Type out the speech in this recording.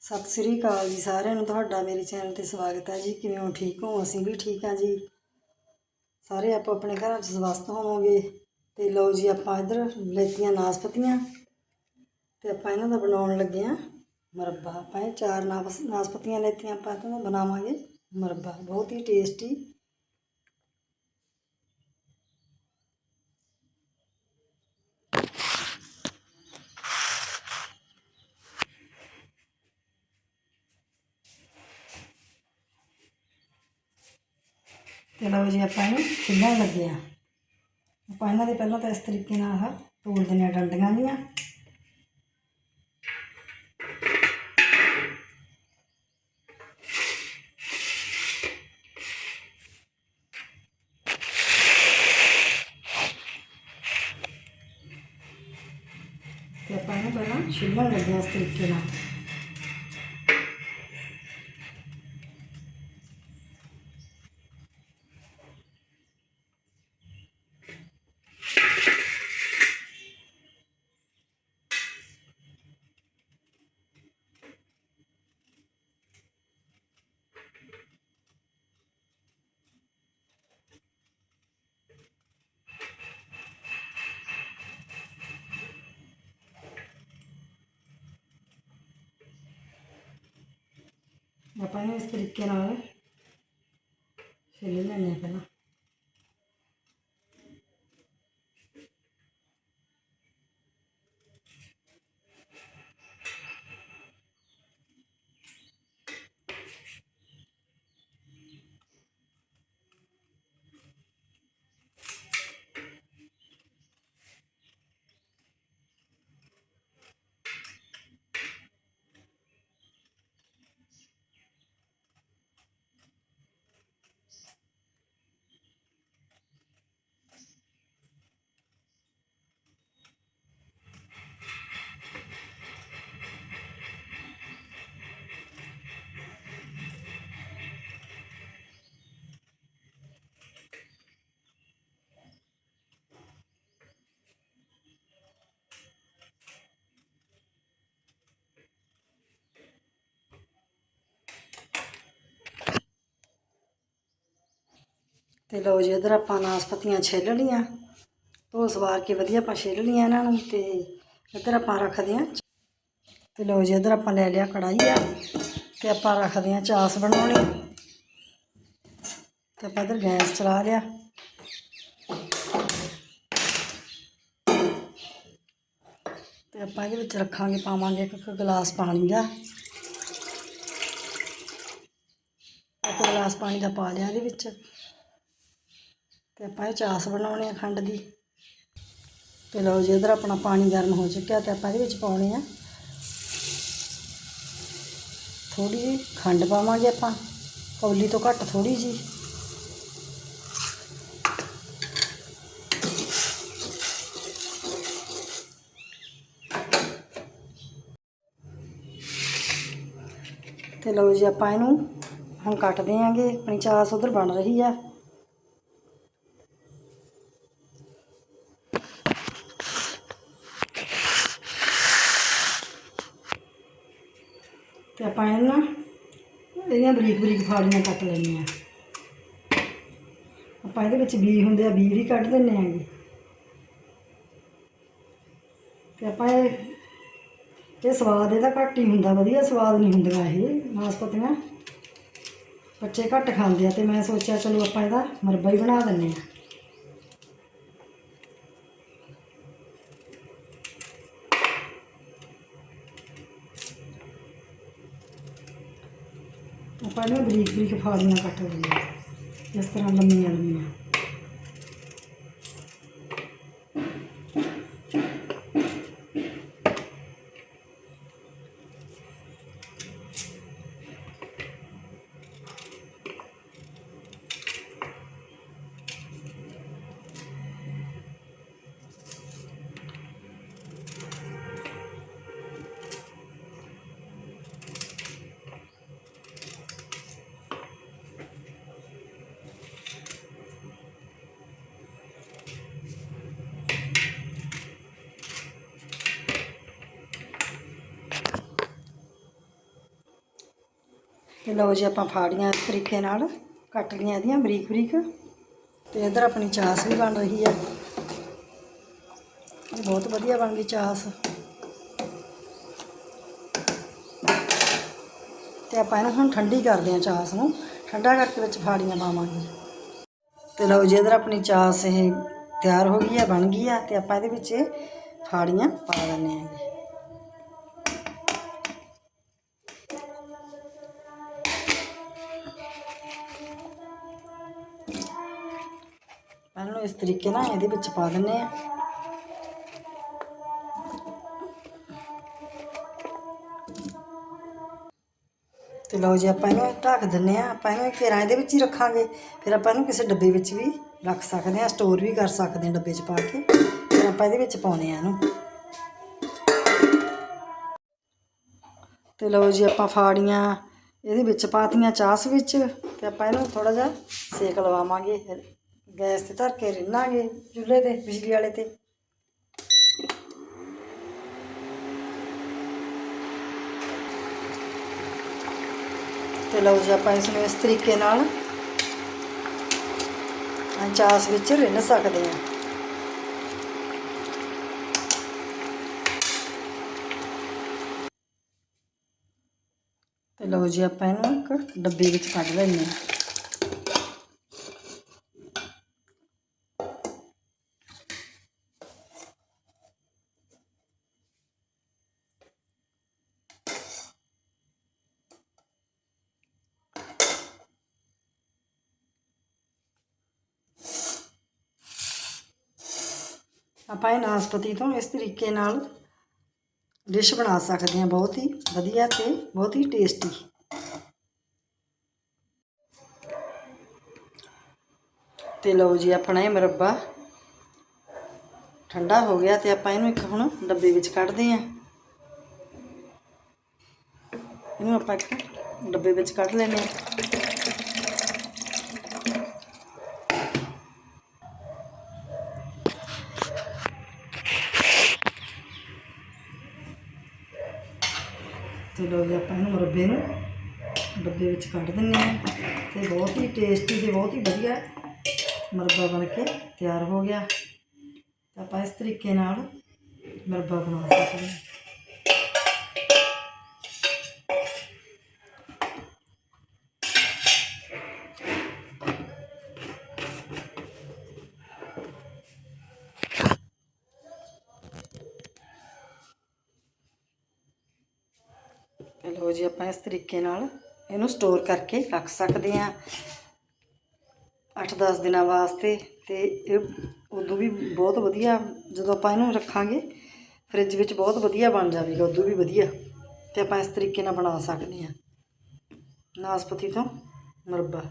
ਸਤਿ ਸ੍ਰੀ ਅਕਾਲ ਜੀ ਸਾਰਿਆਂ ਨੂੰ, ਤੁਹਾਡਾ ਮੇਰੇ ਚੈਨਲ ਤੇ ਸਵਾਗਤ ਹੈ ਜੀ। ਕਿਵੇਂ ਹੋ? ਠੀਕ ਹੋ? ਅਸੀਂ ਵੀ ਠੀਕ ਹਾਂ ਜੀ। ਸਾਰੇ ਆਪੋ ਆਪਣੇ ਘਰਾਂ 'ਚ ਸਵਸਥ ਹੋਵੋਗੇ। ਤੇ ਲਓ ਜੀ, ਆਪਾਂ ਇੱਧਰ ਲੈਤੀਆਂ ਨਾਸਪਤੀਆਂ। ਤੇ ਆਪਾਂ ਇਹਨਾਂ ਦਾ ਬਣਾਉਣ ਲੱਗੇ ਆ ਮਰੱਬਾ। ਆਪਾਂ ਇਹ ਚਾਰ ਨਾਸਪਤੀਆਂ ਲੈਤੀਆਂ, ਆਪਾਂ ਇਹਨਾਂ ਦਾ ਬਣਾਵਾਂਗੇ ਮਰੱਬਾ। ਬਹੁਤ ਹੀ ਟੇਸਟੀ ਤੇ ਲਓ ਜੀ ਆਪਾਂ ਇਹਨੂੰ ਛਿੱਲਣ ਲੱਗੇ ਆ ਆਪਾਂ ਇਹਨਾਂ ਦੇ ਪਹਿਲਾਂ ਤਾਂ ਇਸ ਤਰੀਕੇ ਨਾਲ ਆਹ ਤੋੜ ਦਿੰਦੇ ਹਾਂ ਡੰਡੀਆਂ ਦੀਆਂ ਤੇ ਆਪਾਂ ਇਹਨੂੰ ਪਹਿਲਾਂ ਛਿੱਲਣ ਲੱਗੇ ਆ ਇਸ ਤਰੀਕੇ ਨਾਲ। ਆਪਾਂ ਇਹਨੂੰ ਇਸ ਤਰੀਕੇ ਤੇ ਲਓ ਜੀ ਇਧਰ ਆਪਾਂ ਨਾਸਪਤੀਆਂ ਛਿੱਲ ਲੀਆਂ ਧੋ ਸਵਾਰ ਕੇ ਵਧੀਆ ਆਪਾਂ ਛਿੱਲ ਲੀਆਂ ਇਹਨਾਂ ਨੂੰ ਤੇ ਇਧਰ ਆਪਾਂ ਰੱਖਦੇ ਹਾਂ। ਤੇ ਲਓ ਜੀ, ਇਧਰ ਆਪਾਂ ਲੈ ਲਿਆ ਕੜਾਈ ਆ ਤੇ ਆਪਾਂ ਰੱਖਦੇ ਹਾਂ ਚਾਸ ਬਣਾਉਣੀ। ਤੇ ਆਪਾਂ ਇਧਰ ਗੈਸ ਚਲਾ ਲਿਆ। ਤੇ ਆਪਾਂ ਇਹਦੇ ਵਿੱਚ ਰੱਖਾਂਗੇ, ਪਾਵਾਂਗੇ ਇੱਕ ਇੱਕ ਗਲਾਸ ਪਾਣੀ ਦਾ। ਇੱਕ ਗਲਾਸ ਪਾਣੀ ਦਾ ਪਾ ਲਿਆ ਇਹਦੇ ਵਿੱਚ। ਤੇ ਆਪਾਂ ਇਹ ਚਾਸ ਬਣਾਉਣੇ ਆ ਖੰਡ ਦੀ। ਤੇ ਲਓ ਜੀ, ਇਧਰ ਆਪਣਾ ਪਾਣੀ ਗਰਮ ਹੋ ਚੁੱਕਿਆ ਤੇ ਆਪਾਂ ਇਹਦੇ ਵਿੱਚ ਪਾਉਣੇ ਆ। ਥੋੜੀ ਜਿਹੀ ਖੰਡ ਪਾਵਾਂਗੇ ਆਪਾਂ, ਕੌਲੀ ਤੋਂ ਘੱਟ ਥੋੜੀ ਜੀ। ਤੇ ਲਓ ਜੀ, ਆਪਾਂ ਇਹਨੂੰ ਹੁਣ ਕੱਟਦੇ ਆਂਗੇ, ਆਪਣੀ ਚਾਸ ਉਧਰ ਬਣ ਰਹੀ ਆ। ਤੇ ਆਪਾਂ ਇਹ ਨਾ ਇਹਦੀਆਂ ਬਰੀਕ ਬਰੀਕ ਫਾੜੀਆਂ ਕੱਟ ਲੈਣੀਆਂ ਆਪਾਂ ਇਹਦੇ ਵਿੱਚ ਬੀ ਹੁੰਦੇ ਆ ਬੀ ਵੀ ਕੱਢ ਦਿੰਨੇ ਆਂਗੇ ਤੇ ਆਪਾਂ ਇਹ ਇਹ ਸਵਾਦ ਇਹਦਾ ਘੱਟ ਹੀ ਹੁੰਦਾ, ਵਧੀਆ ਸਵਾਦ ਨਹੀਂ ਹੁੰਦੀਆਂ ਇਹ ਨਾਸਪਤੀਆਂ। ਬੱਚੇ ਘੱਟ ਖਾਂਦੇ ਆ ਤੇ ਮੈਂ ਸੋਚਿਆ ਚਲੋ ਆਪਾਂ ਇਹਦਾ ਮਰਬਾ ਹੀ ਬਣਾ ਦਿੰਨੇ ਆ ਆਪਾਂ ਇਹਨਾਂ ਬਰੀਕ ਬਰੀਕ ਫਾੜੀਆਂ ਕੱਟ ਲਈਆਂ ਇਸ ਤਰ੍ਹਾਂ ਲੰਮੀਆਂ ਲੰਮੀਆਂ ਤੇ ਲਓ ਜੀ ਆਪਾਂ ਫਾੜੀਆਂ ਇਸ ਤਰੀਕੇ ਨਾਲ, ਕੱਟ ਲਈਆਂ ਇਹਦੀਆਂ ਬਰੀਕ ਬਰੀਕ। ਤੇ ਇਧਰ ਆਪਣੀ ਚਾਸ ਵੀ ਬਣ ਰਹੀ ਹੈ ਬਹੁਤ ਵਧੀਆ ਬਣ ਗਈ ਚਾਸ। ਤੇ ਆਪਾਂ ਇਹਨੂੰ ਹੁਣ ਠੰਡੀ ਕਰਦੇ ਹਾਂ ਚਾਸ ਨੂੰ। ਠੰਡਾ ਕਰਕੇ ਵਿੱਚ ਫਾੜੀਆਂ ਪਾਵਾਂਗੇ। ਤੇ ਲਓ ਜੀ ਇਧਰ ਆਪਣੀ ਚਾਸ ਇਹ ਤਿਆਰ ਹੋ ਗਈ ਹੈ ਬਣ ਗਈ ਹੈ ਤੇ ਆਪਾਂ ਇਹਦੇ ਵਿੱਚ ਇਹ ਫਾੜੀਆਂ ਪਾ ਦਿੰਨੇ ਆਂਗੇ ਇਹਨੂੰ ਇਸ ਤਰੀਕੇ ਨਾਲ ਇਹਦੇ ਵਿੱਚ ਪਾ ਦਿੰਨੇ ਆ ਤੇ ਲਓ ਜੀ, ਆਪਾਂ ਇਹਨੂੰ ਢੱਕ ਦਿੰਨੇ ਆ ਆਪਾਂ ਇਹਨੂੰ ਘੇਰਾ ਇਹਦੇ ਵਿੱਚ ਹੀ ਰੱਖਾਂਗੇ। ਫਿਰ ਆਪਾਂ ਇਹਨੂੰ ਕਿਸੇ ਡੱਬੇ ਵਿੱਚ ਵੀ ਰੱਖ ਸਕਦੇ ਆ ਸਟੋਰ ਵੀ ਕਰ ਸਕਦੇ ਆ ਡੱਬੇ 'ਚ ਪਾ ਕੇ। ਫਿਰ ਆਪਾਂ ਇਹਦੇ ਵਿੱਚ ਪਾਉਨੇ ਆ ਇਹਨੂੰ। ਤੇ ਲਓ ਜੀ, ਆਪਾਂ ਫਾੜੀਆਂ ਇਹਦੇ ਵਿੱਚ ਪਾਤੀਆਂ ਚਾਸ ਵਿੱਚ। ਤੇ ਆਪਾਂ ਇਹਨੂੰ ਥੋੜਾ ਜਿਹਾ ਸੇਕ ਲਵਾਵਾਂਗੇ। ਗੈਸ ਤੇ ਧਰ ਕੇ ਰਿੰਨਾਂਗੇ ਚੁੱਲ੍ਹੇ ਤੇ, ਬਿਜਲੀ ਵਾਲੇ ਤੇ। ਤੇ ਲਓ ਜੀ ਆਪਾਂ ਇਸ ਨੂੰ ਇਸ ਤਰੀਕੇ ਨਾਲ ਆਹ ਵਿੱਚ ਰਿੰਨ ਸਕਦੇ ਹਾਂ। ਤੇ ਲਓ ਜੀ ਆਪਾਂ ਇਹਨੂੰ ਇੱਕ ਡੱਬੇ ਵਿੱਚ ਕੱਢ ਲੈਂਦੇ ਹਾਂ। ਆਪਾਂ ਇਹ ਨਾਸਪਤੀ ਤੋਂ ਇਸ ਤਰੀਕੇ ਨਾਲ ਡਿਸ਼ ਬਣਾ ਸਕਦੇ ਹਾਂ, ਬਹੁਤ ਹੀ ਵਧੀਆ ਤੇ ਬਹੁਤ ਹੀ ਟੇਸਟੀ ਤੇ ਲਓ ਜੀ, ਆਪਣਾ ਇਹ ਮੁਰੱਬਾ ਠੰਡਾ ਹੋ ਗਿਆ ਤੇ ਆਪਾਂ ਇਹਨੂੰ ਇੱਕ ਹੁਣ ਡੱਬੇ ਵਿੱਚ ਕੱਢਦੇ ਹਾਂ। ਇਹਨੂੰ ਆਪਾਂ ਇੱਕ ਡੱਬੇ ਵਿੱਚ ਕੱਢ ਲੈਨੇ ਹਾਂ। ਤੇ ਲਓ ਜੀ, ਆਪਾਂ ਇਹਨੂੰ ਮੁਰੱਬੇ ਨੂੰ ਡੱਬੇ ਵਿੱਚ ਕੱਢ ਦਿੰਨੇ ਆ ਤੇ ਬਹੁਤ ਹੀ ਟੇਸਟੀ ਤੇ ਬਹੁਤ ਹੀ ਵਧੀਆ ਮੁਰੱਬਾ ਬਣ ਕੇ ਤਿਆਰ ਹੋ ਗਿਆ। ਤਾਂ ਆਪਾਂ ਇਸ ਤਰੀਕੇ ਨਾਲ ਮੁਰੱਬਾ ਬਣਾ ਸਕਦੇ ਹਾਂ। ਲਓ ਜੀ ਆਪਾਂ ਇਸ ਤਰੀਕੇ ਨਾਲ ਇਹਨੂੰ ਸਟੋਰ ਕਰਕੇ ਰੱਖ ਸਕਦੇ ਹਾਂ। 8-10 ਦਿਨਾਂ ਵਾਸਤੇ ਤੇ ਇਹ ਉਦੋਂ ਵੀ ਬਹੁਤ ਵਧੀਆ, ਜਦੋਂ ਆਪਾਂ ਇਹਨੂੰ ਰੱਖਾਂਗੇ ਫ੍ਰਿਜ ਵਿੱਚ ਬਹੁਤ ਵਧੀਆ ਬਣ ਜਾਵੇਗਾ, ਉਦੋਂ ਵੀ ਵਧੀਆ। ਤੇ ਆਪਾਂ ਇਸ ਤਰੀਕੇ ਨਾਲ ਬਣਾ ਸਕਦੇ ਹਾਂ। ਨਾਸਪਤੀ ਤੋਂ ਮੁਰੱਬਾ।